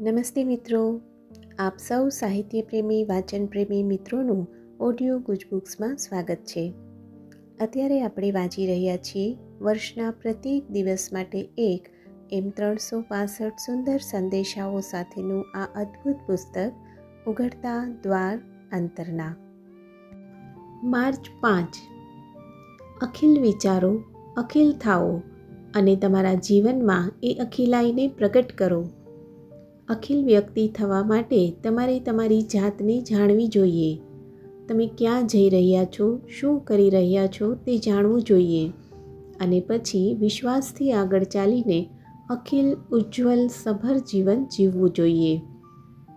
નમસ્તે મિત્રો. આપ સૌ સાહિત્ય પ્રેમી વાચન પ્રેમી મિત્રોનું ઓડિયો ગુજબુક્સમાં સ્વાગત છે. અત્યારે આપણે વાંચી રહ્યા છીએ વર્ષના પ્રત્યેક દિવસ માટે એક એમ ત્રણસો પાસઠ સુંદર સંદેશાઓ સાથેનું આ અદ્ભુત પુસ્તક, ઉઘડતા દ્વાર અંતરના. માર્ચ પાંચ. અખિલ વિચારો, અખિલ થાઓ અને તમારા જીવનમાં એ અખિલાઈને પ્રગટ કરો. અખિલ વ્યક્તિ થવા માટે તમારે તમારી જાતને જાણવી જોઈએ. તમે ક્યાં જઈ રહ્યા છો, શું કરી રહ્યા છો તે જાણવું જોઈએ. અને પછી વિશ્વાસથી આગળ ચાલીને અખિલ ઉજ્જવલ સભર જીવન જીવવું જોઈએ.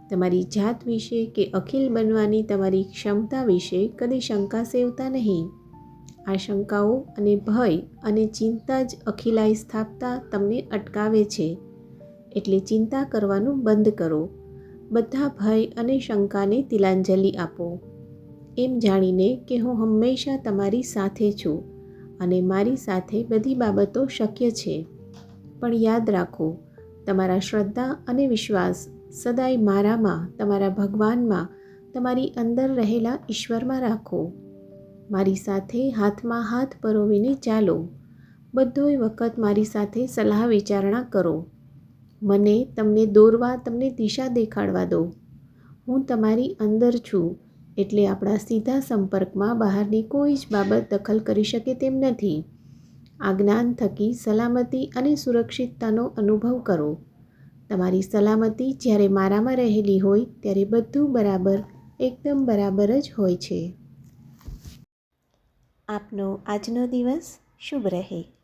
તમારી જાત વિશે કે અખિલ બનવાની તમારી ક્ષમતા વિશે કદી શંકા સેવતા નહીં. આ શંકાઓ અને ભય અને ચિંતા જ અખિલાઈ સ્થાપતા તમને અટકાવે છે. એટલે ચિંતા કરવાનું બંધ કરો. બધા ભય અને શંકાને તિલાંજલિ આપો. એમ જાણીને કે હું હંમેશા તમારી સાથે છું અને મારી સાથે બધી બાબતો શક્ય છે. પણ યાદ રાખો, તમારા શ્રદ્ધા અને વિશ્વાસ સદાય મારામાં, તમારા ભગવાનમાં, તમારી અંદર રહેલા ઈશ્વરમાં રાખો. મારી સાથે હાથમાં હાથ પરોવીને ચાલો. બધોય વખત મારી સાથે સલાહ વિચારણા કરો. મને તમને દોરવા, તમને દિશા દેખાડવા દો. હું તમારી અંદર છું, એટલે આપણા સીધા સંપર્કમાં બહારની કોઈ જ બાબત દખલ કરી શકે તેમ નથી. આ જ્ઞાન થકી સલામતી અને સુરક્ષિતતાનો અનુભવ કરો. તમારી સલામતી જ્યારે મારામાં રહેલી હોય, ત્યારે બધું બરાબર, એકદમ બરાબર જ હોય છે. આપનો આજનો દિવસ શુભ રહે.